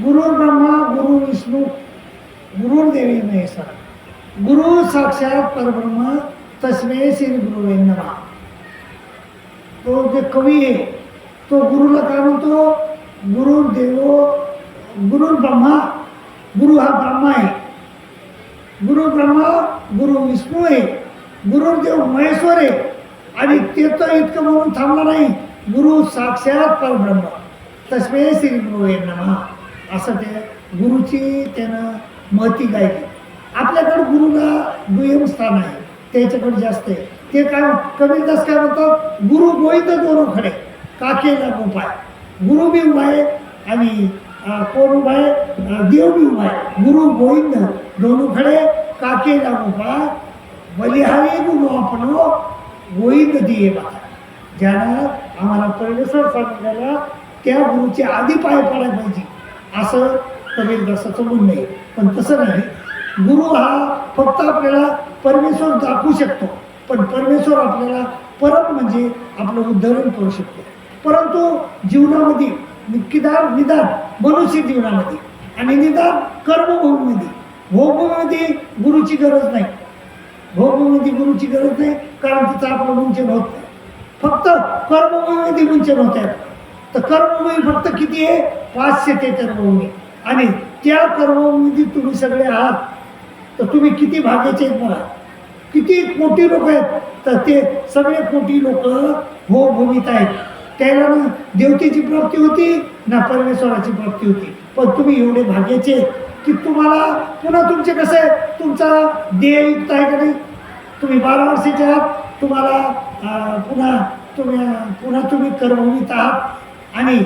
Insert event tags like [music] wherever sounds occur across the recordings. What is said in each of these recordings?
गुरु ब्रह्मा गुरु विष्णू गुरुर्देवी महेश्वर। गुरु साक्षात परब्रह्म तस्मे श्री गुरु नमः। तो जे कवी आहे तो गुरुला काय म्हणतो? गुरु देवो गुरु ब्रह्मा गुरु हा ब्रह्मा आहे। गुरु ब्रह्मा गुरु विष्णू आहे। गुरुदेव महेश्वर आहे। आणि ते तर इतकं म्हणून थांबला नाही। गुरु साक्षात परब्रह्म तस्मे श्री गुरु नमः। असं ते गुरुची त्यानं महती गायली. आपल्याकडे गुरुला दुय्यम स्थान आहे त्याच्याकडे जास्त आहे. ते काय कबीरदास काय म्हणतात गुरु गोविंद दोनो खडे काकेला गोपाय गुरु बी उभा आहे आणि कोण उभा आहे? देव बी उभा आहे. गुरु गोविंद दोनू खडे काकेला गोपाय बलिहारी गुरु आपण गोविंद दिये बघा ज्यानं आम्हाला परमेश्वर सांगितलेला त्या गुरुचे आधी पाय पडायला पाहिजे. असं कबीरदासाचं म्हणणं आहे. पण तसं नाही. गुरु हा फक्त आपल्याला परमेश्वर दाखवू शकतो. पण परमेश्वर आपल्याला परत म्हणजे आपलं उद्धरण करू शकतो. परंतु जीवनामध्ये निदान निदान मनुष्य जीवनामध्ये आणि निदान कर्मभूमीमध्ये भोगभूमीमध्ये गुरुची गरज नाही. भोगभूमीमध्ये गुरुची गरज नाही कारण तिथं आपलं मुंचन होत नाही. फक्त कर्मभूमीमध्ये मुंचन होत आहे. तर कर्मभूमी फक्त किती आहे? पाचशे ते कर्मभूमी आणि त्या कर्मभूमीमध्ये तुम्ही सगळे आहात. तर तुम्ही किती भाग्याचे आहेत मला? किती कोटी लोक आहेत? तर ते सगळे कोटी लोक हो भूमीत आहेत. त्याला ना देवतेची प्राप्ती होती ना परमेश्वराची प्राप्ती होती. पण तुम्ही एवढे भाग्याचे की तुम्हाला पुन्हा तुमचे कसं आहे तुमचा देहयुक्त आहे का नाही? तुम्ही बारा वर्षाचे आहात. तुम्हाला पुन्हा तुम्ही पुन्हा तुम्ही कर्मभूमीत आहात. आणि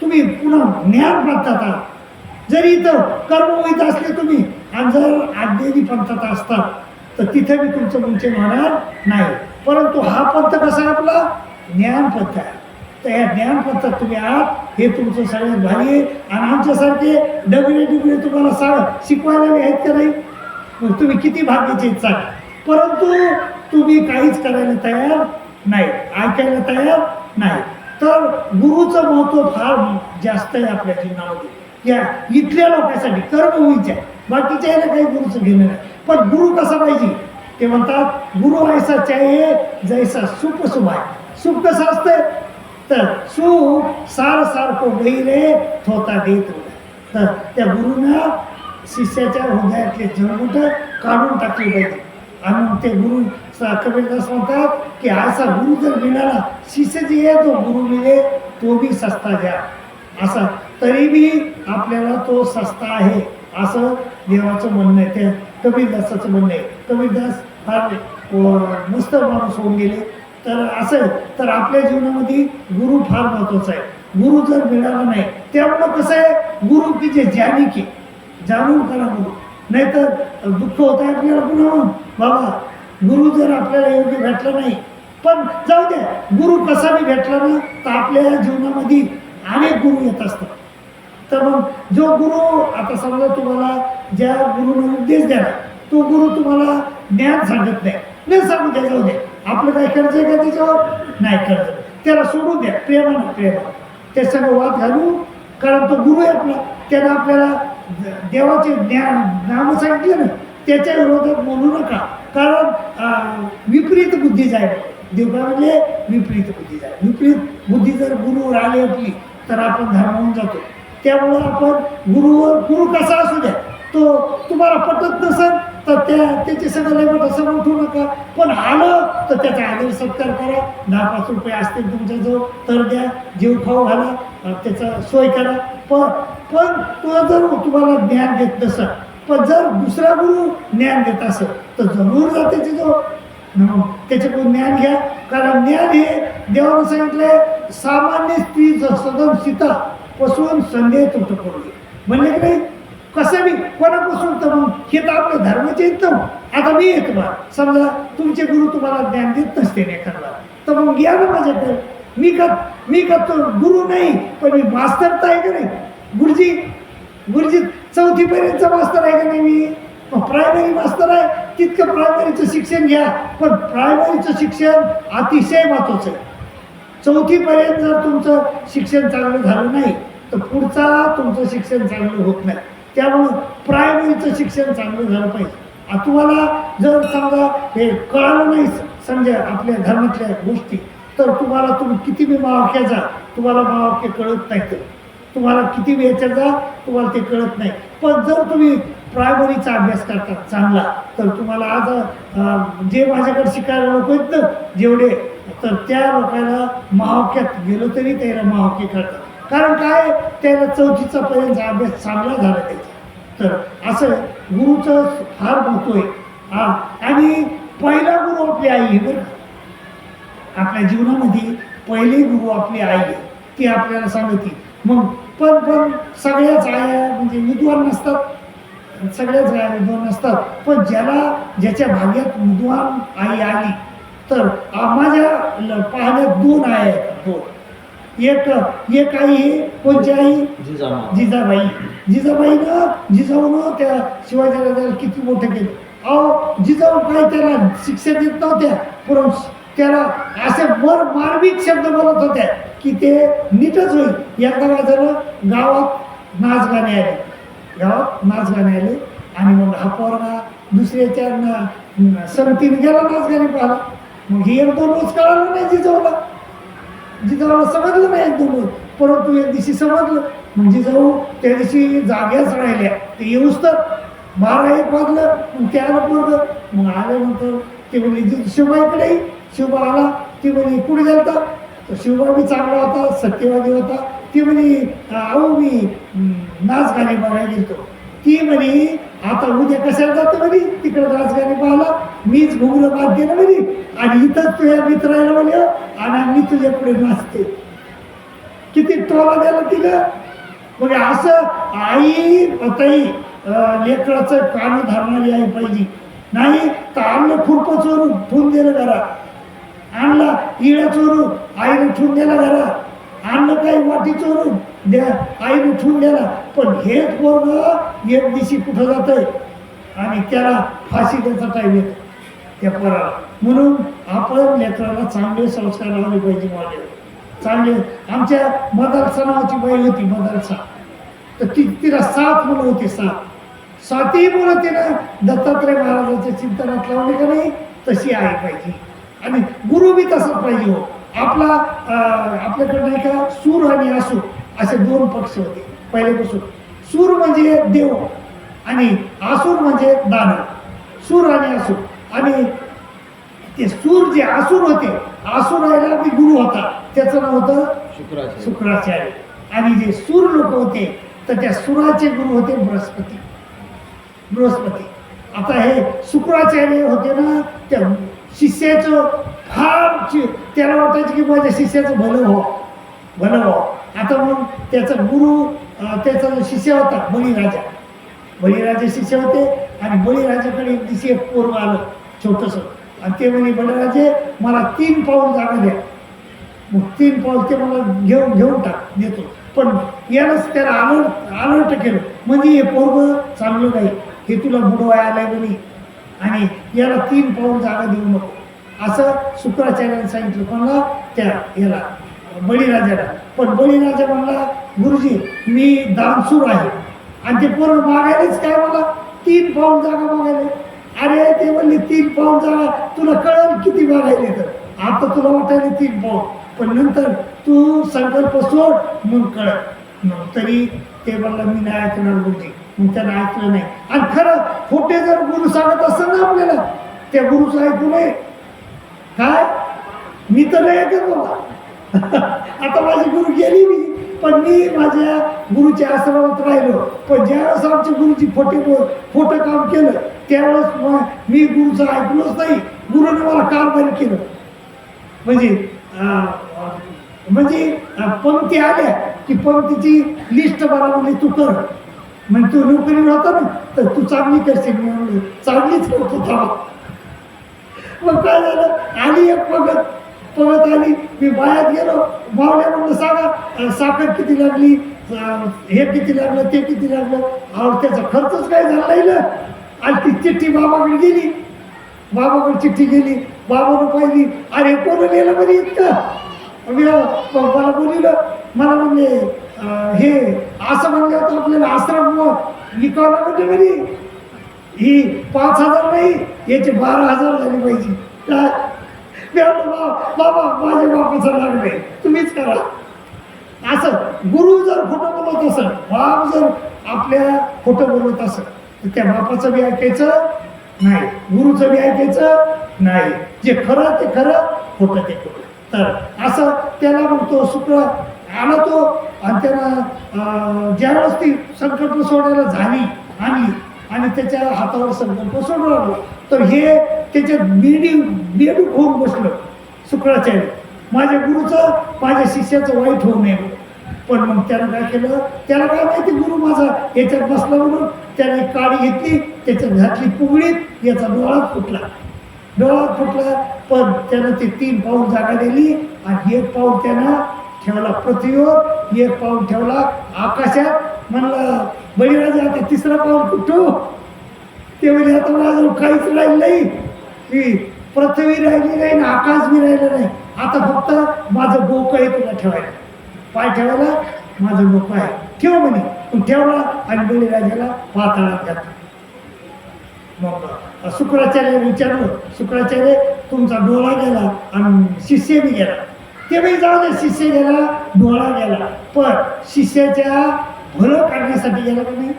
तुम्ही पुन्हा ज्ञान प्राप्तात आहात जरी इथं कर्मवित असले तुम्ही आणि जर आज्ञेनी पंथात असतात तर तिथे मी तुमचं मुंचन होणार नाही. परंतु हा पंथ कसा आहे आपला? ज्ञानपंथ आहे. तर या ज्ञानपंथात तुम्ही आहात हे तुमचं सगळ्यात भारी आहे. आणि आमच्यासारखे डबरे डबरे तुम्हाला सा शिकवायला आहेत का नाही? मग तुम्ही किती भाग्याचे चाल परंतु तुम्ही काहीच करायला तयार नाही ऐकायला तयार नाही. तर गुरुचं महत्त्व फार जास्त आहे आपल्या जीवनामध्ये. या इथल्या लोकांसाठी कर्मभूमीच्या बाकीच्या याला काही गुरुचं घेणं नाही. पण गुरु कसा पाहिजे? ते म्हणतात गुरु ऐसा चाहिए जैसा सुख सुभाय. सुख कसं असतं? तर सुख सार सार गैरे रे थोता देत होता. तर त्या गुरुनं शिष्याच्या हृदयातले जळमुट काढून टाकले पाहिजे. आणि ते गुरु कबीरदास म्हणतात की असा गुरु जर मिळाला शिष्य जे आहे तो गुरु मिळे तो बी सस्ता घ्या असा तरी बी आपल्याला तो सस्ता आहे असं देवाचं म्हणणं आहे. त्या कबीरदासाचं म्हणणं आहे. कबीरदास फार मस्त माणूस होऊन गेले. तर असं तर आपल्या जीवनामध्ये गुरु फार महत्त्वाचा आहे. गुरु जर मिळाला नाही त्यामुळं कसं आहे? गुरु की जे ज्ञानी की जाणून करा गुरु. नाहीतर दुःख होत आहे आपल्याला पुन्हा बाबा गुरु जर आपल्याला योग्य भेटला नाही पण जाऊ द्या गुरु कसा बी भेटला ना तर आपल्या जीवनामध्ये अनेक गुरु येत असतात. तर मग जो गुरु आता समजा तुम्हाला ज्या गुरुने उपदेश द्याला तो गुरु तुम्हाला ज्ञान सांगत नाही. नाही सांगू द्या जाऊ द्या आपलं काय कर्ज आहे का त्याच्यावर? नाही कर्ज. त्याला सोडू द्या प्रेमानं प्रेमा ते सगळं वाद घालू कारण तो गुरु आहे आपला. त्यानं आपल्याला देवाचे ज्ञान नाम सांगितलं ना त्याच्या विरोधात बोलू नका. कारण विपरीत बुद्धी आहे देवगा म्हणजे विपरीत बुद्धी जाय. विपरीत बुद्धी जर गुरुवर आली आपली तर आपण धर्मावून जातो. त्यामुळं आपण गुरुवर गुरु कसा असू द्या? तो तुम्हाला पटत नसेल तर त्या त्याचे सगळं लेवट असं उठू नका. पण आलं तर त्याचा आदर सत्कार करा. दहा पाच रुपये असतील तुमच्याजवळ तर द्या. जीव खाऊ घाला त्याचा सोय करा. पण पण तो जर तुम्हाला ज्ञान देत नसेल पण जर दुसरा गुरु ज्ञान देत असेल तर जरूर जा. त्याच्याजवळ त्याच्याकडून ज्ञान घ्या. कारण ज्ञान हे देवानं सांगितलंय सामान्य स्त्री सदन सीता पासून संदेह तुट करू म्हणले की नाही कसं मी कोणापासून तर मग हे तर आपले धर्माचे आहेत आता मी येतो बा समजा तुमचे गुरु तुम्हाला ज्ञान देत नसते एखादा तर मग घ्या ना माझ्याकडे. मी का मी का तो गुरु नाही पण मी मास्तर तर आहे का नाही? गुरुजी गुरुजी चौथीपर्यंतचा मास्तर आहे का नाही मी? प्रायमरी मास्तर आहे. तितकं प्रायमरीचं शिक्षण घ्या. पण प्रायमरीचं शिक्षण अतिशय महत्वाचं आहे. चौथीपर्यंत जर तुमचं शिक्षण चांगलं झालं नाही तर पुढचा तुमचं शिक्षण चांगलं होत नाही. त्यामुळं प्रायमरीचं शिक्षण चांगलं झालं पाहिजे. तुम्हाला जर समजा हे कळालं नाही समजा आपल्या धर्मातल्या गोष्टी तर तुम्हाला तुम्ही किती बी महावाक्या जा तुम्हाला महावाक्य कळत नाही तर तुम्हाला किती वेळच्या जा तुम्हाला ते कळत नाही. पण जर तुम्ही प्रायमरीचा अभ्यास करता चांगला तर तुम्हाला आज जे माझ्याकडे शिकायला लोक आहेत ना जेवढे तर त्या लोकांना महावक्यात गेलो तरी त्याला महावाक्य करतात. कारण काय? त्याला चौथीचा पर्यंत अभ्यास चांगला झाला त्याचा. तर असं गुरुचं फार महत्त्व आहे. हा आणि पहिला गुरु आपली आई आहे बरं आपल्या जीवनामध्ये पहिले गुरु आपली आई आहे. ती आपल्याला सांगते मग पण पण सगळ्याच आया म्हणजे विद्वान नसतात. सगळ्याच आया विद्वान नसतात. पण ज्याला ज्याच्या भाग्यात विद्वान आई आली तर माझ्या पाहण्यात दोन आया आहेत. दोन एक एक आई आहे कोणची आई? जिजाबाई. जिजाबाईनं जिजाऊनं त्या शिवाजी राजाला किती मोठं केलं. अहो जिजाऊ काय त्याला शिक्षा देत नव्हत्या. परंतु त्याला असे मर मार्मिक शब्द बोलत होत्या की ते नीटच होईल. एकदा काय झालं गावात नाच गाणे आले. गावात नाच गाणे आले. आणि मग हा पोरगा दुसऱ्याच्या संगतीने गेला नाच गाणे पाहिला. मग हे एक दोन रोज कळालं नाही जिजाऊला. जिजाऊला समजलं नाही एक दोन रोज. परंतु एक दिवशी समजलं. मग जिजाऊ त्या दिवशी जाग्याच राहिल्या. ते येऊच तर बारा एक वाजलं. मग त्याला पोरग मग आल्यानंतर ते म्हणजे जी शिवबा आला ती म्हणे कुठे गेलता? तर शिवबा बी चांगला होता सत्यवादी होता. ती म्हणे अहो मी नाच गाणे बघायला गेलो ती म्हणे आता उद्या कशाला जातो म्हणे? तिकडे नाच गाणे पाहायला. मीच घुमलं बात दिलं म्हणे. आणि इथंच तुझ्या मित्राला म्हणे आणि मी तुझ्या पुढे नाचते. किती टोला द्यायला तिला. म्हणजे असं आई ताई लेकराचं कान धरणारी आई पाहिजे नाही तर अन्न खुरपं चोरून ठेवून दिलं घरा आणला इळा चोरून आईने ठेवून गेला घरा आणलं काही वाटी चोरून द्या आईने ठेवून गेला पण हेच पोरग एक दिवशी कुठं जातंय? आणि त्याला फाशी द्यायचा टाईम येतो. त्या पोराला. म्हणून आपण लेकराला चांगले संस्कार लावले पाहिजे माझे चांगले. आमच्या मदरसा नावाची बाई होती मदरसा. तर ती तिला सात मुलं होती सात. सातही मुलं तिनं दत्तात्रय महाराजाच्या चिंतनात लावली का नाही तशी आई पाहिजे. आणि गुरु बी तसाच पाहिजे हो. आपला आपल्याकडे नाही का सूर आणि आसूर असे दोन पक्ष होते पहिल्यापासून. सूर म्हणजे देव आणि आसूर म्हणजे दानव. सूर आणि आसूर आणि ते सूर जे आसूर होते आसूरायला बी गुरु होता. त्याचं नाव होतं शुक्राचार्य. शुक्राचार्य. आणि जे सूर लोक होते तर त्या सुराचे गुरु होते बृहस्पती. बृहस्पती. आता हे शुक्राचार्य होते ना त्या शिष्याचं फार त्याला वाटायचं की माझ्या शिष्याचं भलं व्हा भलं व्हा आता मग त्याचा गुरु त्याचा जो शिष्य होता बळीराजा. बळीराजा शिष्य होते आणि बळीराजाकडे एक दिवशी एक पोरग आलं छोटंसं. आणि ते म्हणे बळीराजे मला तीन पाऊल जागा द्या. मग तीन पाऊल ते मला घेऊन घेऊन टाक देतो. पण यालाच त्याला अलर्ट अलर्ट केलं. म्हणजे हे पोरग चांगलं नाही. हे तुला बुडवाय आलंय म्हणे. आणि याला तीन पाऊल जागा देऊ नको. असं शुक्राचार्याने सांगितलं. कोणाला? त्या याला बळीराजाला पण बळीराजा म्हणला गुरुजी मी दानसूर आहे. आणि ते पोरं मागायलाच काय मला? तीन पाऊल जागा मागायला. अरे ते म्हणले तीन पाऊल जागा. तुला कळल किती मागायले तर. आता तुला वाटायला तीन पाऊल. पण नंतर तू संकल्प सोड मग कळत मग तरी ते म्हणलं मी नाही ऐकणार गुरुजी. त्यानं ऐकलं नाही. आणि खरं खोटे जर गुरु सांगत असत ना आपल्याला त्या गुरुचं ऐकू नये काय? मी तर नाही ऐकत बाबा. [laughs] आता माझी गुरु गेली मी पण मी माझ्या गुरुच्या आश्रमात राहिलो. पण ज्यावेळेस आमच्या गुरुची फोटे खोटं काम केलं त्यावेळेस मी गुरुचं ऐकलोच नाही. गुरुने मला कारभारी केलं. म्हणजे म्हणजे पंक्ती आल्या की पंक्तीची लिस्ट मला तू कर. मग तू नोकरी होता ना तर तू चांगली करशील म्हणून चांगलीच करतो थांबा मग काय झालं? आली एक पगत. पगत आली. मी बायात गेलो. मावल्या म्हणलं सांगा साखर किती लागली? हे किती लागलं? ते किती लागलं? अहो त्याचा खर्चच काय झाला नाही ना. आणि ती चिठ्ठी बाबाकडे गेली. बाबाकडे चिठ्ठी गेली. बाबानं पाहिली अरे कोण लिहिलं बरी इतकं? मी मला बोलिलं मला म्हणले हे असं म्हणलं तर आपल्याला आश्रम विकावला म्हणजे म्हणजे ही पाच हजार नाही याचे बारा हजार झाले पाहिजे. काय? बाबा माझे बापाचं लागले तुम्हीच करा. असं गुरु जर खोटं बोलत असेल बाप जर आपल्या खोटं बोलत असेल तर त्या बापाचं बी ऐकायचं नाही गुरुचं बी ऐकायचं नाही. जे खरं ते खरं खोटं ते खोटं. तर असं त्याला म्हणतो शुक्र आला तो आणि त्याला अं, ज्यावेळेस ती संकल्प सोडायला झाली आणि आणि त्याच्या हातावर संकल्प सोडवला तर हे त्याच्यात मेडी मेडूक होऊन बसलं शुक्राचार्य. माझ्या गुरुचं माझ्या शिष्याचं वाईट होऊ नये. पण मग त्यानं काय केलं? त्याला काय माहिती गुरु माझा याच्यात बसला म्हणून त्याने काळी काडी घेतली त्याच्यात घातली पुगडीत याचा डोळा फुटला. डोळा फुटला पण त्यानं ते तीन पाऊल जागा दिली आणि एक पाऊल त्यानं ठेवला. पृथ्वीवर एक पाऊल ठेवला. आकाशात म्हणलं बळीराजा आता तिसरा पाऊल कुठं? ते म्हणजे आता माझं काहीच राहिलं नाही. की पृथ्वी राहिली नाही आणि आकाश बी राहिलं नाही. आता फक्त माझं डोकं आहे तुला ठेवायला. पाय ठेवायला माझं डोकं आहे. ठेव म्हणे. पण ठेवला आणि बळीराजाला पाताळात घातलं. मग शुक्राचार्य विचारलं. शुक्राचार्य तुमचा डोळा गेला आणि शिष्य बी गेला. ते बी जाऊ दे शिष्य गेला डोळा गेला. पण शिष्याच्या भलं काढण्यासाठी गेला का नाही?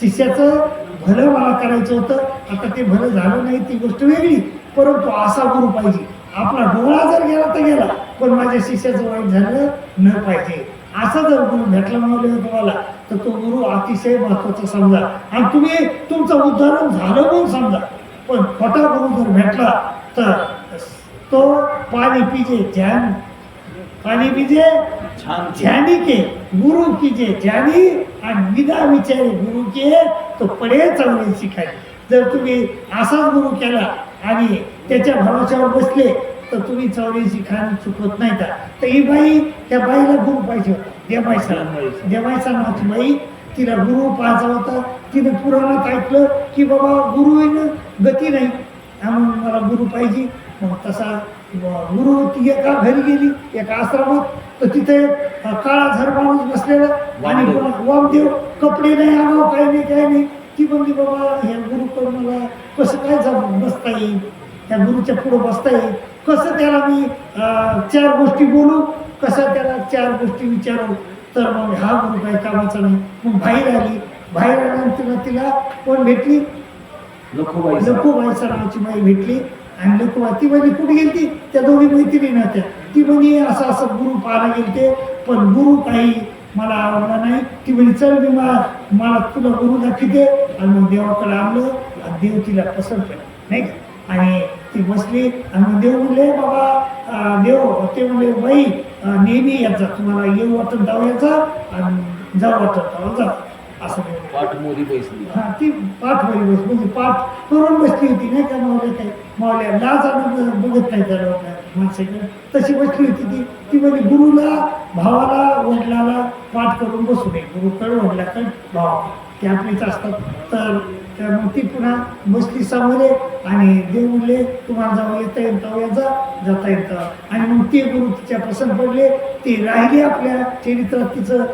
शिष्याचं भलं मला करायचं होतं. आता ते भलं झालं नाही ती गोष्ट वेगळी. परंतु असा गुरु पाहिजे. आपला डोळा जर गेला तर गेला. पण माझ्या शिष्याचं वाईट झालं न पाहिजे. असा जर गुरु भेटला मावले तुम्हाला तर तो गुरु अतिशय महत्त्वाचा समजा. आणि तुम्ही तुमचं उदाहरण झालं म्हणून समजा. पण खोटा गुरु जर भेटला तर तो पाणी पिजे ज्ञान. पाणी पिजे ज्ञानी के गुरु कीजे ज्ञानी आणि विना विचारे गुरु के तो पडे चांगले शिकाय जर तुम्ही असाच गुरु केला आणि त्याच्या भरोश्यावर बसले तर तुम्ही चौऱ्याऐंशी खान चुकवत नाही का? तर ही बाई त्या बाईला गुरु पाहिजे होता. देवायसा देवायसा नावाची बाई. तिला गुरु पाहायचा होता. तिने पुराणात ऐकलं की बाबा गुरु गती नाही. त्यामुळे मला गुरु पाहिजे. मग तसा गुरु ती एका घरी गेली एका आश्रमात. तर तिथे काळा झर माणूस बसलेला आणि वामदेव. कपडे नाही आगाव काही नाही काही नाही. ती म्हणली बाबा ह्या गुरुकडं मला कसं काय जाऊन बसता येईल? त्या गुरुच्या पुढं बसता येईल. कसं त्याला मी चार गोष्टी बोलू? कसं त्याला चार गोष्टी विचारू? तर मग हा गुरु काही कामाचा नाही. मग बाहेर आली. बाहेर आल्यानंतर तिला कोण भेटली? लखोबाई लखोबाईचा नावाची बाई भेटली. आणि लोक ती म्हणजे कुठे गेली त्या दोघी मैत्रिणी नव्हत्या ती म्हणे असं असं गुरु पाहायला गेलते पण गुरु काही मला आवडला नाही. ती म्हणे चल मी मला मला तुला गुरु दाखवते आणि मग देवाकडे आणलं आणि देव तिला पसंत केलं नाही का? आणि ती बसली आणि मग देव म्हणले बाबा देव ते म्हणले बाई नेहमी याचा तुम्हाला येऊ वाटत जाऊ याचा आणि जाऊ वाटत जाऊ जा. असं. पाठ मोदी बैसली. हा ती पाठ वरी बस म्हणजे पाठ करून बसली होती नाही का मावल्या काय मावल्या लाज आणि बघत नाही त्या माणसाकडे तशी बसली होती ती. ती म्हणजे गुरुला भावाला वडिलाला पाठ करून बसू नये गुरुकडे वडिलाकडे भावा. ते आपलेच असतात. तर तर मग ती पुन्हा बसली समोरे आणि देव म्हणले तुम्हाला जाऊ येता तेव्हा याचा जाता येतं. आणि मग ते गुरु तिच्या पसंत पडले. ते राहिले आपल्या चरित्रात तिचं.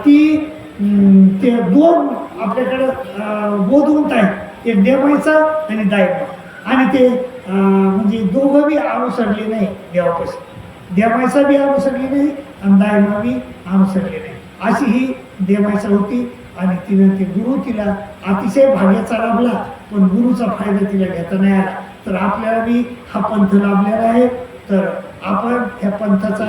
ती ते दोन आपल्याकडं अं, बोधवंत आहेत. एक देवायचा आणि दायबा आणि ते अं, म्हणजे दोघं बी अनुसरले नाही देवापासून देवायचा बी अनुसरले नाही आणि दायबा बी अनुसरले नाही. अशी ही देवायचा होती आणि तिने ते गुरु तिला अतिशय भाग्याचा लाभला पण गुरुचा फायदा तिला घेता नाही आला. तर आपल्याला बी हा पंथ लाभलेला आहे. तर आपण ह्या पंथाचा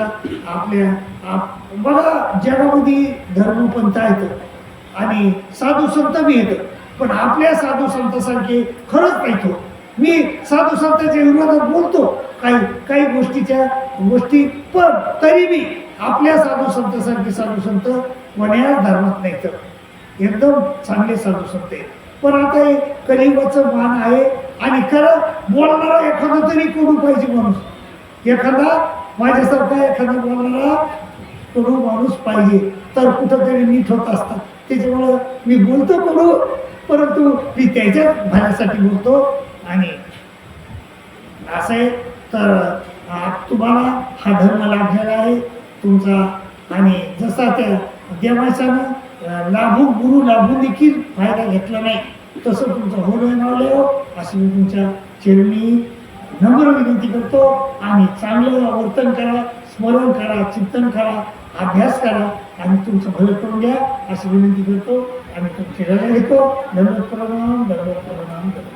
आपल्या आप- बघा जगामध्ये धर्मपंथ आहेत. आणि साधू संत बी येत पण आपल्या साधू संतासारखे खरंच नाही तो हो. मी साधू संतांच्या विरोधात बोलतो काही काही गोष्टीच्या गोष्टी पण तरी बी आपल्या साधू संतासारखे साधू संत वण्यास धर्मात नाही तर एकदम चांगले साधू संत आहेत. पण आता हे कलियुगाचं मान आहे आणि खरं बोलणारा एखादा तरी कोणू पाहिजे माणूस? एखादा माझ्यासारखा एखादा बोलणारा कडू माणूस पाहिजे. तर कुठंतरी नीट होत असतात त्याच्यामुळं मी बोलतो कडू परंतु मी त्याच्याच भल्यासाठी बोलतो आणि असं आहे. तर तुम्हाला हा धर्म लाभलेला आहे. तुमचा आणि जसा त्या देवाशानं लाभू गुरु लाभू देखील फायदा घेतला नाही तसं तुमचं होणं नावलं हो अशी मी तुमच्या चरणी नम्र विनंती करतो आणि चांगलं वर्तन करा स्मरण करा चिंतन करा अभ्यास करा आणि तुमचं भलं करून घ्या अशी विनंती करतो. आणि तुमची रजा घेतो. धन्यवाद प्रणाम धन्यवाद प्रणाम धन्यवाद